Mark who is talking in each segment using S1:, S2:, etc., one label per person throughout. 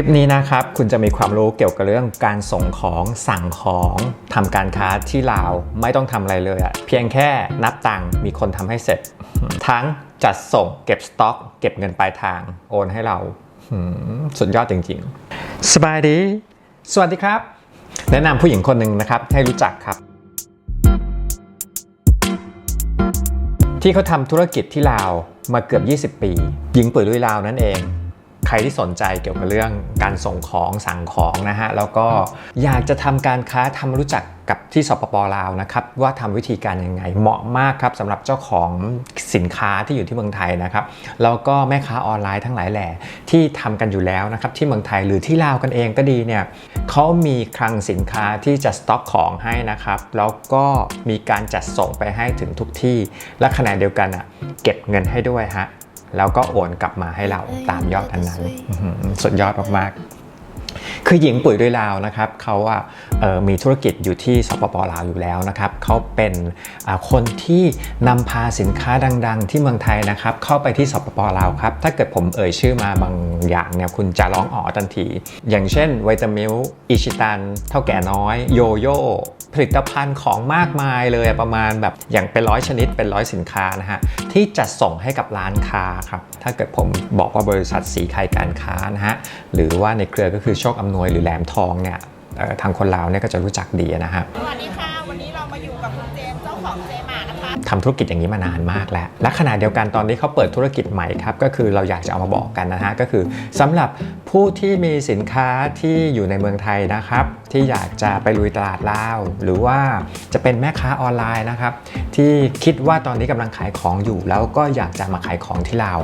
S1: ลิปนี้นะครับ คุณจะมีความรู้เกี่ยวกับเรื่องการส่งของสั่งของทำการค้าที่ลาวไม่ต้องทำอะไรเลยอะเพียงแค่นับตังค์มีคนทำให้เสร็จ ทั้งจัดส่งเก็บสต็อก เก็บเงินปลายทางโอนให้เราหืมสุดยอดจริงๆ สบายดี สวัสดีครับ แนะนำผู้หญิงคนหนึ่งนะครับให้รู้จักครับ ที่เขาทำธุรกิจที่ลาวมาเกือบ 20 ปี หญิงปุ๋ยลุยลาวนั่นเอง ใครที่สนใจเกี่ยวกับเรื่องการส่งของสั่งของนะฮะแล้วก็อยากจะทำการค้าทำรู้จักกับที่สปปลาวนะครับว่าทำวิธีการยังไงเหมาะมากครับสำหรับเจ้าของสินค้าที่อยู่ที่เมืองไทยนะครับแล้วก็แม่ค้าออนไลน์ทั้งหลายแหล่ที่ทำกันอยู่แล้วนะครับที่เมืองไทยหรือที่ลาวกันเองก็ดีเนี่ยเขามีคลังสินค้าที่จะสต็อกของให้นะครับแล้วก็มีการจัดส่งไปให้ถึงทุกที่และขณะเดียวกันอะเก็บเงินให้ด้วยฮะ แล้วก็โอนกลับมาให้เราตามยอดนั้นๆอื้อหือสุดยอดมากๆ คือหญิงปุ๋ยด้วยลาวนะครับเขาอะเอ่อมีธุรกิจอยู่ที่สปปลาวอยู่แล้วนะครับเขาเป็นคนที่นำพาสินค้าดัง ๆ ที่เมืองไทยนะครับเข้าไปที่สปปลาวครับถ้าเกิดผมเอ่ยชื่อมาบางอย่างเนี่ยคุณจะร้องอ๋อทันที อย่างเช่นไวตามิลอิชิตันเท่าแก่น้อยโยโย่ผลิตภัณฑ์ของมากมายเลยประมาณแบบอย่างเป็นร้อยชนิดเป็นร้อยสินค้านะฮะที่จัดส่งให้กับร้านค้าครับถ้าเกิดผมบอกว่าบริษัทสีไข่การค้านะฮะหรือว่าในเครือก็คือโชคอำนวยหรือแหลมทองเนี่ยเอ่อทางคนลาวเนี่ยก็จะรู้จักดีนะฮะ
S2: สวัสดีค่ะ วันนี้เรามาอยู่กับคุณเจมส์เจ้าของเจมานะคะ
S1: ทำธุรกิจอย่างนี้มานานมากแล้ว และขณะเดียวกันตอนนี้เขาเปิดธุรกิจใหม่ครับ ก็คือเราอยากจะเอามาบอกกันนะฮะ ก็คือสำหรับผู้ที่มีสินค้าที่อยู่ในเมืองไทยนะครับ ที่อยากจะไปลุยตลาดลาว หรือว่าจะเป็นแม่ค้าออนไลน์นะครับ ที่คิดว่าตอนนี้กำลังขายของอยู่ แล้วก็อยากจะมาขายของที่ลาว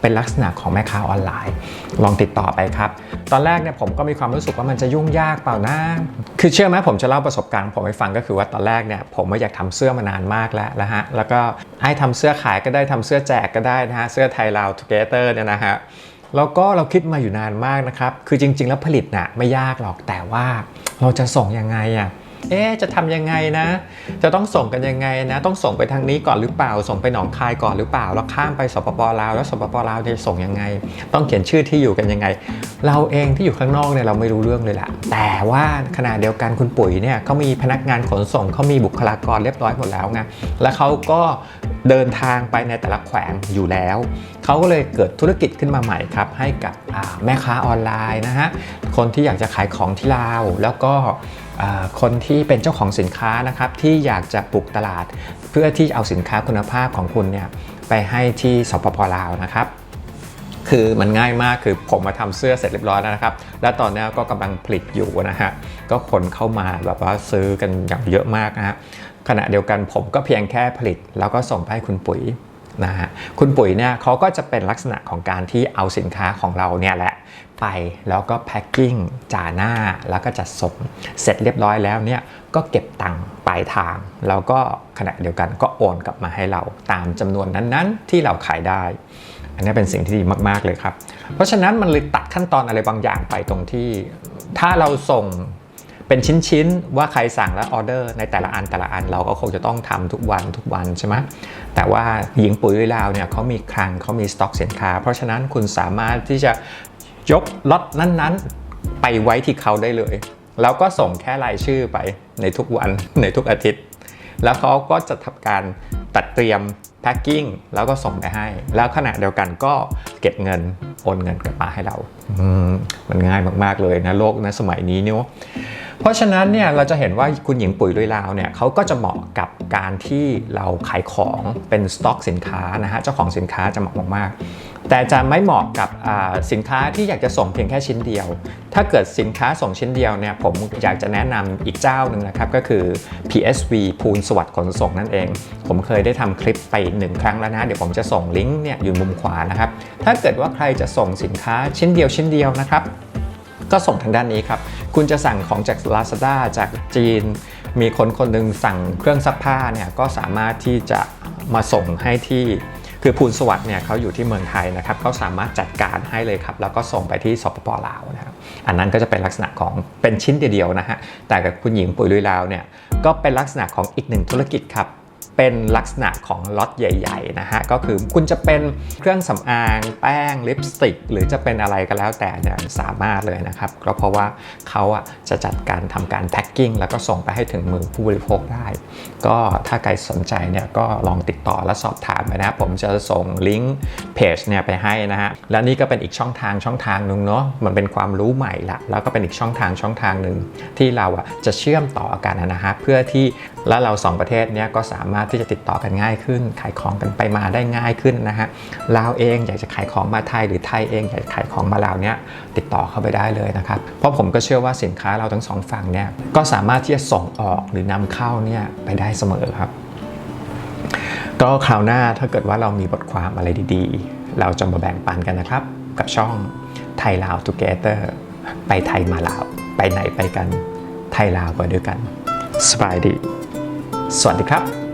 S1: เป็นลักษณะของแม่ค้าออนไลน์ ลองติดต่อไปครับ ตอนแรกเนี่ยผมก็มีความรู้สึกว่ามันจะยุ่งยากเปล่านะคือเชื่อไหมผมจะเล่าประสบการณ์ของผมให้ฟังก็คือว่าตอนแรกเนี่ยผมไม่อยากทำเสื้อมานานมากแล้วนะฮะแล้วก็ให้ทำเสื้อขายก็ได้ทำเสื้อแจกก็ได้นะฮะเสื้อไทยลาวทูเกเตอร์เนี่ยนะฮะแล้วก็เราคิดมาอยู่นานมากนะครับคือจริง ๆ แล้วผลิตน่ะไม่ยากหรอกแต่ว่าเราจะส่งยังไงอะ เอ๊จะทำยังไงนะ จะต้องส่งกันยังไงนะ ต้องส่งไปทางนี้ก่อนหรือเปล่า ส่งไปหนองคายก่อนหรือเปล่า แล้วข้ามไปสปปลาว แล้วสปปลาวจะส่งยังไง ต้องเขียนชื่อที่อยู่กันยังไง เราเองที่อยู่ข้างนอกเนี่ยเราไม่รู้เรื่องเลยล่ะ แต่ว่าขณะเดียวกันคุณปุ๋ยเนี่ยเขามีพนักงานขนส่งเขามีบุคลากรเรียบร้อยหมดแล้วไง แล้วเขาก็ เดินทางไปในแต่ละแขวงอยู่แล้ว เขาก็เลยเกิดธุรกิจขึ้นมาใหม่ครับ ให้กับแม่ค้าออนไลน์นะฮะ คนที่อยากจะขายของที่ลาว แล้วก็คนที่เป็นเจ้าของสินค้านะครับที่อยากจะปลุกตลาด เพื่อที่จะเอาสินค้าคุณภาพของคุณเนี่ยไปให้ที่สปปลาวนะครับคือมันง่ายมากคือผมมาทำเสื้อเสร็จเรียบร้อยแล้วนะครับ และตอนนี้ก็กำลังผลิตอยู่นะฮะ ก็คนเข้ามาแบบว่าซื้อกันอย่างเยอะมากนะฮะ ขณะเดียวกันผมก็เพียงแค่ผลิต แล้วก็ส่งไปให้คุณปุ๋ยนะฮะคุณปุ๋ยเนี่ยเขาก็จะเป็นลักษณะของการที่เอาสินค้าของเราเนี่ยแหละไปแล้วก็แพ็คกิ้งจ่าหน้าแล้วก็จัดส่งเสร็จเรียบร้อยแล้วเนี่ยก็เก็บตังค์ปลายทาง แล้วก็ขณะเดียวกันก็โอนกลับมาให้เราตามจำนวนนั้นๆ ที่เราขายได้ อันนี้เป็นสิ่งที่ดีมากๆเลยครับ เพราะฉะนั้นมันเลยตัดขั้นตอนอะไรบางอย่างไปตรงที่ ถ้าเราส่ง เป็นชิ้นๆ ว่าใครสั่งแล้วออเดอร์ในแต่ละอันแต่ละอันเราก็คงจะต้องทำทุกวันทุกวันใช่ไหมแต่ว่าหญิงปุ๋ยลาวเนี่ยเขามีคลังเขามีสต็อกสินค้า เพราะฉะนั้นคุณสามารถที่จะยกล็อตนั้นๆ ไปไว้ที่เขาได้เลย แล้วก็ส่งแค่รายชื่อไปในทุกวันในทุกอาทิตย์ แล้วเขาก็จะทำการตัดเตรียมแพ็คกิ้งแล้วก็ส่งไปให้ แล้วขณะเดียวกันก็เก็บเงิน โอนเงินกลับมาให้เราอืมมันง่ายมากๆเลยนะโลกนะสมัยนี้เนาะเพราะฉะนั้นเนี่ยเราจะเห็นว่าคุณหญิงปุ๋ยลุยลาวเนี่ยเขาก็จะเหมาะกับการที่เราขายของเป็นสต็อกสินค้านะฮะเจ้าของสินค้าจะเหมาะมากๆ แต่จะไม่เหมาะกับสินค้าที่อยากจะส่งเพียงแค่ชิ้นเดียว ถ้าเกิดสินค้าส่งชิ้นเดียวเนี่ยผมอยากจะแนะนำอีกเจ้าหนึ่งนะครับก็คือ PSV ภูลสวัสดิ์ขนส่งนั่นเอง ผมเคยได้ทำคลิปไปหนึ่งครั้งแล้วนะ เดี๋ยวผมจะส่งลิงก์เนี่ยอยู่มุมขวานะครับ ถ้าเกิดว่าใครจะส่งสินค้าชิ้นเดียวชิ้นเดียวนะครับก็ส่งทางด้านนี้ครับ คุณจะสั่งของจาก Lazada จากจีน มีคนคนหนึ่งสั่งเครื่องซักผ้าเนี่ยก็สามารถที่จะมาส่งให้ที่ คือภูลสวัสด์เนี่ยเขาอยู่ที่เมืองไทยนะครับเขาสามารถจัดการให้เลยครับ แล้วก็ส่งไปที่สปปลาวนะครับอันนั้นก็จะเป็นลักษณะของเป็นชิ้นเดียวๆนะฮะแต่กับคุณหญิงปุ๋ยลุยลาวเนี่ยก็เป็นลักษณะของอีกหนึ่งธุรกิจครับ เป็นลักษณะของล็อตใหญ่ๆนะฮะก็คือคุณจะเป็นเครื่องสำอางแป้งลิปสติก หรือจะเป็นอะไรก็แล้วแต่เนี่ยสามารถเลยนะครับก็เพราะว่าเขาอะจะจัดการทำการแพ็คกิ้งแล้วก็ส่งไปให้ถึงมือผู้บริโภคได้ ก็ถ้าใครสนใจเนี่ยก็ลองติดต่อและสอบถามไปนะผมจะส่งลิงก์เพจเนี่ยไปให้นะฮะและนี่ก็เป็นอีกช่องทางช่องทางหนึ่งเนาะมันเป็นความรู้ใหม่ละแล้วก็เป็นอีกช่องทางช่องทางหนึ่งที่เราอะจะเชื่อมต่อกันนะฮะเพื่อที่แล้วเราสองประเทศเนี่ยก็สามารถที่จะติดต่อกันง่ายขึ้น ขายของกันไปมาได้ง่ายขึ้นนะฮะลาวเองอยากจะขายของมาไทยหรือไทยเองอยากจะขายของมาลาวเนี่ยติดต่อเข้าไปได้เลยนะครับเพราะผมก็เชื่อว่าสินค้าเราทั้งสองฝั่งเนี่ยก็สามารถที่จะส่งออกหรือนำเข้าเนี่ยไปได้เสมอครับ ก็คราวหน้าถ้าเกิดว่าเรามีบทความอะไรดีๆ เราจะมาแบ่งปันกันนะครับ กับช่องไทยลาว Together ไปไทยมาลาว ไปไหนไปกันไทยลาวไปด้วยกันสบายดี สวัสดีครับ